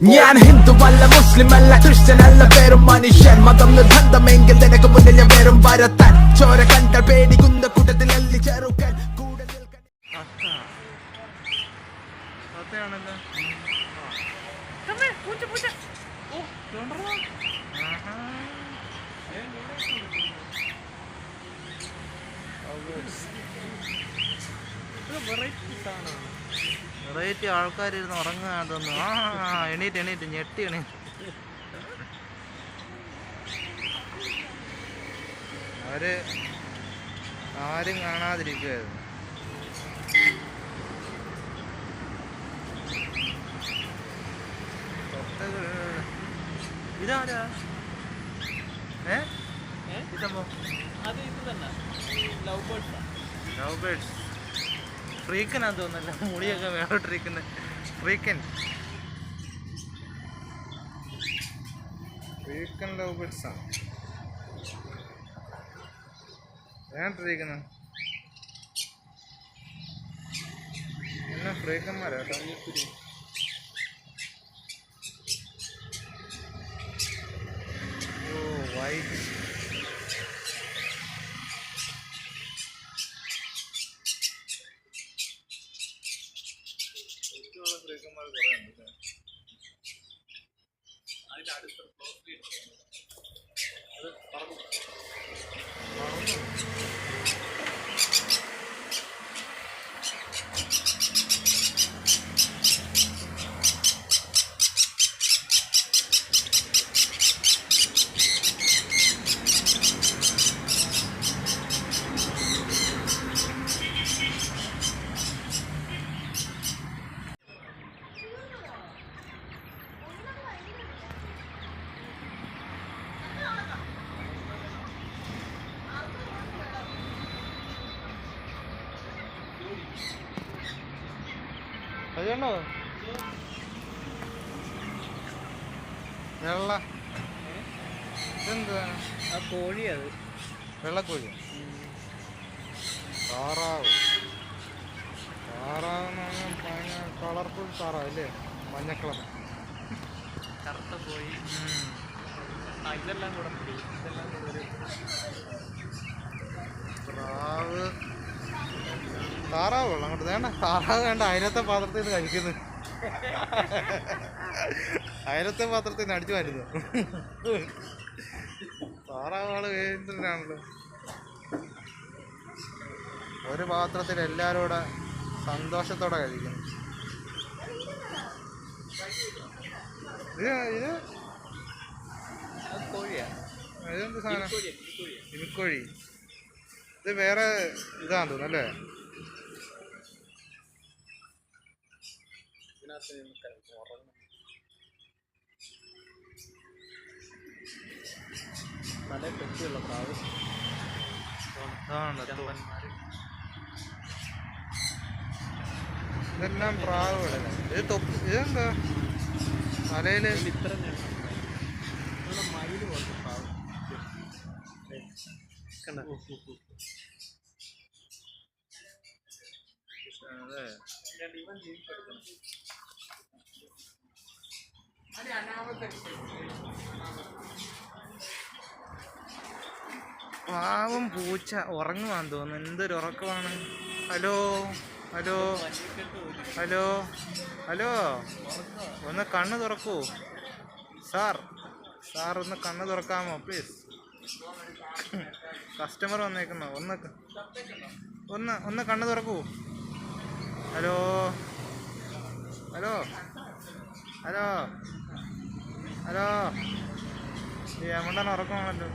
ഞാൻ ഹിന്ദുവല്ല മുസ്ലിം അല്ല ക്രിസ്ത്യൻ അല്ല പേരും മനുഷ്യൻ. മതം നിർബന്ധമെങ്കിൽ നിനക്ക് മുന്നിൽ ഞാൻ വേറും വരത്താൻ. ചോര കണ്ട പേടിക്കുന്ന കൂട്ടത്തിൽ അല്ലി ചെറുക്കൻ. വെറൈറ്റി സത്യമാണല്ലോ വെറൈറ്റി ആൾക്കാരിരുന്ന് ഉറങ്ങുകയാണ് തോന്നുന്നു ആ എണീറ്റ് എണീറ്റ് ഞെട്ടി എണീറ്റ്. അവർ ആരും കാണാതിരിക്കുമായിരുന്നു ഇതാരാ? ഏ? ഇതമ്മോ? അത് ഇത് തന്നെ. ലവ് ബേർഡ്സ് ലവ് ബേർഡ്സ് ഫ്രീക്കനാന്ന് തോന്നുന്നല്ലോ? മുടിയൊക്കെ വേറോട്ടിരിക്കുന്ന ഫ്രീക്കൻ ഫ്രീക്കൻ ലവ് ബേർഡ്സ് ആണ് വേണ്ടിരിക്കുന്നു എന്നാ ഫ്രീക്കന്മാരാ ഫ്രീക്കന്മാർ കുറേ ഉണ്ട്. അതുകൊണ്ടോ വെള്ള. ഇതെന്താ ആ കോഴി അത്. വെള്ളക്കോഴി താറാവ്. താറാവ് എന്ന് പറഞ്ഞാൽ കളർഫുൾ താറാവ് അല്ലേ? മഞ്ഞ കളർ കറുത്ത കോഴി. ഇതെല്ലാം കൂടെ ഇതെല്ലാം കൂടെ പ്രാവ്. താറാവ് വെള്ളം അങ്ങോട്ട് വേണ്ട. താറാവ് വേണ്ട. അയലത്തെ പാത്രത്തിൽ നിന്ന് കഴിക്കുന്നു. അയലത്തെ പാത്രത്തിൽ നിന്ന് അടിച്ചു വരുന്നു. താറാവാൾ വേന്ദ്രനാണല്ലോ ഒരു പാത്രത്തിൽ എല്ലാവരും കൂടെ സന്തോഷത്തോടെ കഴിക്കുന്നു. ഇത് ഇതെന്ത് സാധനം? ഇനിക്കോഴി ഇത് വേറെ ഇതാന്ന് തോന്നുന്നു അല്ലേ? ഇതിനകത്ത് നമുക്ക് ഉറങ്ങും നല്ല പെറ്റിയുള്ള പ്രാവ് ചെമ്പന്മാര് ഇതെല്ലാം പ്രാവുകളല്ലേ ഇത് തൊപ്പി ഇതെന്താ തലയില് ഇതിൽ ഇത്ര നേരം ഇവിടെ മയിൽ പോലത്തെ പ്രാവ് കണ്ട അതെ ഇവൻ ജീവിച്ചെടുക്കണം പാവം പൂച്ച ഉറങ്ങുവാന്ന് തോന്നുന്നു. എന്തൊരു ഉറക്കമാണ്. Hello hello hello hello. ഒന്ന് കണ്ണ് തുറക്കൂ. സാർ സാർ ഒന്ന് കണ്ണ് തുറക്കാമോ പ്ലീസ്? കസ്റ്റമർ വന്നേക്കുന്നു. ഒന്ന് ഒന്ന് ഒന്ന് കണ്ണ് തുറക്കൂ. Hello hello hello. ഹലോ. ഈ അമ്മണ്ടാണ് ഉറക്കമാണല്ലോ.